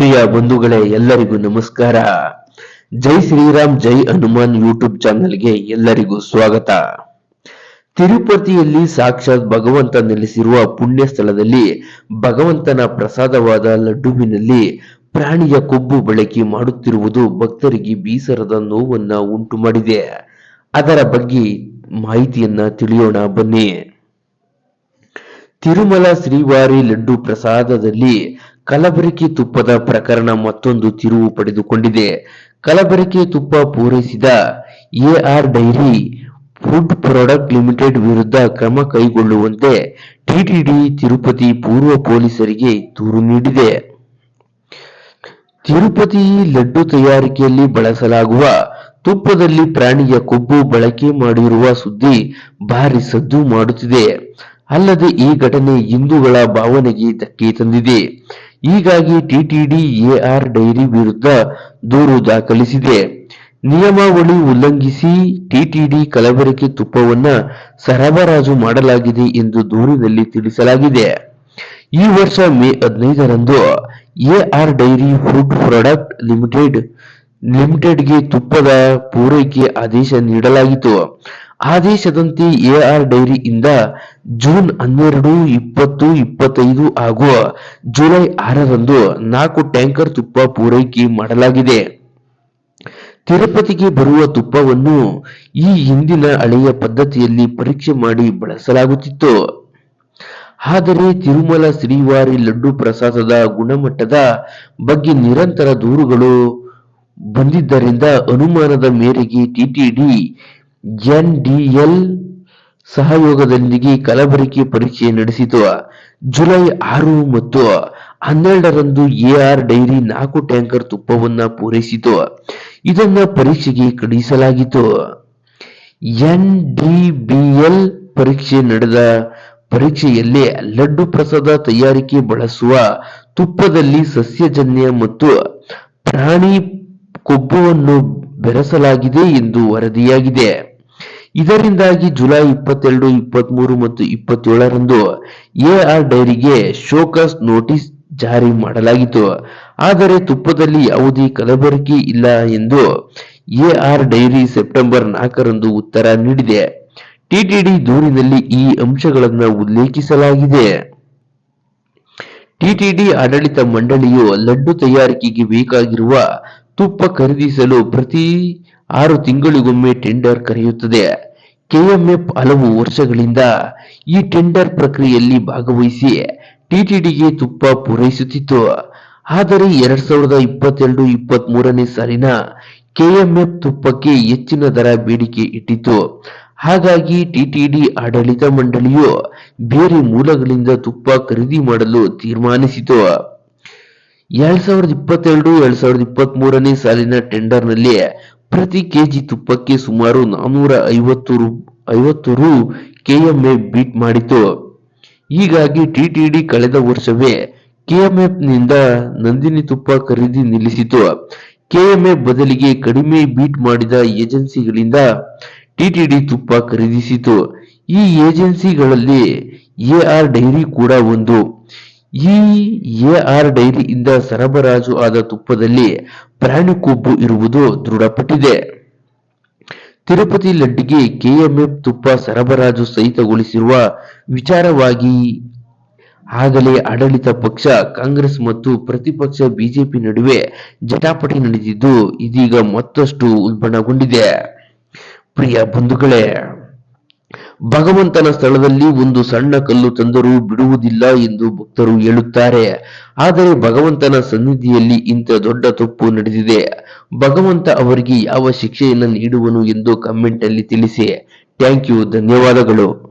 ಪ್ರಿಯ ಬಂಧುಗಳೇ, ಎಲ್ಲರಿಗೂ ನಮಸ್ಕಾರ. ಜೈ ಶ್ರೀರಾಮ್, ಜೈ ಹನುಮಾನ್ ಯೂಟ್ಯೂಬ್ ಚಾನೆಲ್ಗೆ ಎಲ್ಲರಿಗೂ ಸ್ವಾಗತ. ತಿರುಪತಿಯಲ್ಲಿ ಸಾಕ್ಷಾತ್ ಭಗವಂತ ನೆಲೆಸಿರುವ ಪುಣ್ಯ ಸ್ಥಳದಲ್ಲಿ ಭಗವಂತನ ಪ್ರಸಾದವಾದ ಲಡ್ಡುವಿನಲ್ಲಿ ಪ್ರಾಣಿಯ ಕೊಬ್ಬು ಬಳಕೆ ಮಾಡುತ್ತಿರುವುದು ಭಕ್ತರಿಗೆ ಬೀಸರದ ನೋವನ್ನ ಉಂಟು ಮಾಡಿದೆ ಅದರ ಬಗ್ಗೆ ಮಾಹಿತಿಯನ್ನ ತಿಳಿಯೋಣ, ಬನ್ನಿ. ತಿರುಮಲ ಶ್ರೀವಾರಿ ಲಡ್ಡು ಪ್ರಸಾದದಲ್ಲಿ ಕಲಬೆರಕೆ ತುಪ್ಪದ ಪ್ರಕರಣ ಮತ್ತೊಂದು ತಿರುವು ಪಡೆದುಕೊಂಡಿದೆ. ಕಲಬೆರಕೆ ತುಪ್ಪ ಪೂರೈಸಿದ AR dairy food product limited ವಿರುದ್ಧ ಕ್ರಮ ಕೈಗೊಳ್ಳುವಂತೆ ಟಿಟಿಡಿ ತಿರುಪತಿ ಪೂರ್ವ ಪೊಲೀಸರಿಗೆ ದೂರು ನೀಡಿದೆ. ತಿರುಪತಿ ಲಡ್ಡು ತಯಾರಿಕೆಯಲ್ಲಿ ಬಳಸಲಾಗುವ ತುಪ್ಪದಲ್ಲಿ ಪ್ರಾಣಿಯ ಕೊಬ್ಬು ಬಳಕೆ ಮಾಡಿರುವ ಸುದ್ದಿ ಭಾರಿ ಸದ್ದು ಮಾಡುತ್ತಿದೆ. ಅಲ್ಲದೆ ಈ ಘಟನೆ ಹಿಂದೂಗಳ ಭಾವನೆಗೆ ಧಕ್ಕೆ ತಂದಿದೆ. ಹೀಗಾಗಿ ಟಿಟಿಡಿ ಎಆರ್ ಡೈರಿ ವಿರುದ್ಧ ದೂರು ದಾಖಲಿಸಿದೆ. ನಿಯಮಾವಳಿ ಉಲ್ಲಂಘಿಸಿ ಟಿಟಿಡಿ ಕಲಬೆರಕೆ ತುಪ್ಪವನ್ನ ಸರಬರಾಜು ಮಾಡಲಾಗಿದೆ ಎಂದು ದೂರಿನಲ್ಲಿ ತಿಳಿಸಲಾಗಿದೆ. ಈ ವರ್ಷ ಮೇ ಹದಿನೈದರಂದು AR dairy food product limited ಲಿಮಿಟೆಡ್ಗೆ ತುಪ್ಪದ ಪೂರೈಕೆ ಆದೇಶ ನೀಡಲಾಗಿತ್ತು. ಆದೇಶದಂತೆ ಎಆರ್ ಡೈರಿಯಿಂದ ಜೂನ್ ಹನ್ನೆರಡು, ಇಪ್ಪತ್ತು, ಇಪ್ಪತ್ತೈದು ಹಾಗೂ ಜುಲೈ ಆರರಂದು ನಾಲ್ಕು ಟ್ಯಾಂಕರ್ ತುಪ್ಪ ಪೂರೈಕೆ ಮಾಡಲಾಗಿದೆ. ತಿರುಪತಿಗೆ ಬರುವ ತುಪ್ಪವನ್ನು ಈ ಹಿಂದಿನ ಹಳೆಯ ಪದ್ಧತಿಯಲ್ಲಿ ಪರೀಕ್ಷೆ ಮಾಡಿ ಬಳಸಲಾಗುತ್ತಿತ್ತು. ಆದರೆ ತಿರುಮಲ ಶ್ರೀವಾರಿ ಲಡ್ಡು ಪ್ರಸಾದದ ಗುಣಮಟ್ಟದ ಬಗ್ಗೆ ನಿರಂತರ ದೂರುಗಳು ಬಂದಿದ್ದರಿಂದ ಅನುಮಾನದ ಮೇರೆಗೆ ಟಿಟಿಡಿ ಎನ್ಡಿಎಲ್ ಸಹಯೋಗದೊಂದಿಗೆ ಕಲಬೆರಕೆ ಪರೀಕ್ಷೆ ನಡೆಸಿತು. ಜುಲೈ ಆರು ಮತ್ತು ಹನ್ನೆರಡರಂದು ಎಆರ್ ಡೈರಿ ನಾಲ್ಕು ಟ್ಯಾಂಕರ್ ತುಪ್ಪವನ್ನು ಪೂರೈಸಿತು. ಇದನ್ನು ಪರೀಕ್ಷೆಗೆ ಕಳುಹಿಸಲಾಗಿತ್ತು. ಎನ್ಡಿಬಿಎಲ್ ಪರೀಕ್ಷೆ ನಡೆದ ಪರೀಕ್ಷೆಯಲ್ಲಿ ಲಡ್ಡು ಪ್ರಸಾದ ತಯಾರಿಕೆ ಬಳಸುವ ತುಪ್ಪದಲ್ಲಿ ಸಸ್ಯಜನ್ಯ ಮತ್ತು ಪ್ರಾಣಿ ಕೊಬ್ಬುವನ್ನು ಬೆರೆಸಲಾಗಿದೆ ಎಂದು ವರದಿಯಾಗಿದೆ. ಇದರಿಂದಾಗಿ ಜುಲೈ ಇಪ್ಪತ್ತೆರಡು, ಇಪ್ಪತ್ಮೂರು ಮತ್ತು ಇಪ್ಪತ್ತೇಳರಂದು ಎಆರ್ ಡೈರಿಗೆ ಶೋಕಸ್ ನೋಟಿಸ್ ಜಾರಿ ಮಾಡಲಾಗಿತ್ತು. ಆದರೆ ತುಪ್ಪದಲ್ಲಿ ಯಾವುದೇ ಕಲಬೆರಕೆ ಇಲ್ಲ ಎಂದು ಎಆರ್ ಡೈರಿ ಸೆಪ್ಟೆಂಬರ್ ನಾಲ್ಕರಂದು ಉತ್ತರ ನೀಡಿದೆ. ಟಿಟಿಡಿ ದೂರಿನಲ್ಲಿ ಈ ಅಂಶಗಳನ್ನು ಉಲ್ಲೇಖಿಸಲಾಗಿದೆ. ಟಿಟಿಡಿ ಆಡಳಿತ ಮಂಡಳಿಯು ಲಡ್ಡು ತಯಾರಿಕೆಗೆ ಬೇಕಾಗಿರುವ ತುಪ್ಪ ಖರೀದಿಸಲು ಪ್ರತಿ ಆರು ತಿಂಗಳಿಗೊಮ್ಮೆ ಟೆಂಡರ್ ಕರೆಯುತ್ತದೆ. ಕೆಎಂಎಫ್ ಹಲವು ವರ್ಷಗಳಿಂದ ಈ ಟೆಂಡರ್ ಪ್ರಕ್ರಿಯೆಯಲ್ಲಿ ಭಾಗವಹಿಸಿ ಟಿಟಿಡಿಗೆ ತುಪ್ಪ ಪೂರೈಸುತ್ತಿತ್ತು. ಆದರೆ ಎರಡ್ ಸಾವಿರದ ಇಪ್ಪತ್ತೆರಡು ಇಪ್ಪತ್ತ್ ಮೂರನೇ ಸಾಲಿನ ಕೆಎಂಎಫ್ ತುಪ್ಪಕ್ಕೆ ಹೆಚ್ಚಿನ ದರ ಬೇಡಿಕೆ ಇಟ್ಟಿತ್ತು. ಹಾಗಾಗಿ ಟಿಟಿಡಿ ಆಡಳಿತ ಮಂಡಳಿಯು ಬೇರೆ ಮೂಲಗಳಿಂದ ತುಪ್ಪ ಖರೀದಿ ಮಾಡಲು ತೀರ್ಮಾನಿಸಿತು. ಎರಡ್ ಸಾವಿರದ ಇಪ್ಪತ್ತೆರಡು ಎರಡ್ ಸಾವಿರದ ಇಪ್ಪತ್ತ್ ಮೂರನೇ ಸಾಲಿನ ಟೆಂಡರ್ನಲ್ಲಿ ಪ್ರತಿ ಕೆಜಿ ತುಪ್ಪಕ್ಕೆ ಸುಮಾರು ನಾನೂರ ಐವತ್ತು ರು ಐವತ್ತು ರು ಕೆಎಂಎ ಬೀಟ್ ಮಾಡಿತು ಹೀಗಾಗಿ ಟಿಟಿಡಿ ಕಳೆದ ವರ್ಷವೇ ಕೆಎಂಎಫ್ನಿಂದ ನಂದಿನಿ ತುಪ್ಪ ಖರೀದಿ ನಿಲ್ಲಿಸಿತು ಕೆಎಂಎ ಬದಲಿಗೆ ಕಡಿಮೆ ಬೀಟ್ ಮಾಡಿದ ಏಜೆನ್ಸಿಗಳಿಂದ ಟಿಟಿಡಿ ತುಪ್ಪ ಖರೀದಿಸಿತು ಈ ಏಜೆನ್ಸಿಗಳಲ್ಲಿ ಎಆರ್ ಡೈರಿ ಕೂಡ ಒಂದು. ಈ ಎಆರ್ ಡೈರಿಯಿಂದ ಸರಬರಾಜು ಆದ ತುಪ್ಪದಲ್ಲಿ ಪ್ರಾಣಿ ಕೊಬ್ಬು ಇರುವುದು ದೃಢಪಟ್ಟಿದೆ. ತಿರುಪತಿ ಲಡ್ಡಿಗೆ ಕೆಎಂಎಫ್ ತುಪ್ಪ ಸರಬರಾಜು ಸಹಿತಗೊಳಿಸಿರುವ ವಿಚಾರವಾಗಿ ಆಗಲೇ ಆಡಳಿತ ಪಕ್ಷ, ಕಾಂಗ್ರೆಸ್ ಮತ್ತು ಪ್ರತಿಪಕ್ಷ ಬಿಜೆಪಿ ನಡುವೆ ಜಟಾಪಟಿ ನಡೆದಿದ್ದು ಇದೀಗ ಮತ್ತಷ್ಟು ಉಲ್ಬಣಗೊಂಡಿದೆ. ಪ್ರಿಯ ಬಂಧುಗಳೇ ಭಗವಂತನ ಸ್ಥಳದಲ್ಲಿ ಒಂದು ಸಣ್ಣ ಕಲ್ಲು ತಂದರೂ ಬಿಡುವುದಿಲ್ಲ ಎಂದು ಭಕ್ತರು ಹೇಳುತ್ತಾರೆ. ಆದರೆ ಭಗವಂತನ ಸನ್ನಿಧಿಯಲ್ಲಿ ಇಂಥ ದೊಡ್ಡ ತಪ್ಪು ನಡೆದಿದೆ. ಭಗವಂತ ಅವರಿಗೆ ಯಾವ ಶಿಕ್ಷೆಯನ್ನು ನೀಡುವನು ಎಂದು ಕಮೆಂಟ್ ಅಲ್ಲಿ ತಿಳಿಸಿ. ಥ್ಯಾಂಕ್ ಯು ಧನ್ಯವಾದಗಳು.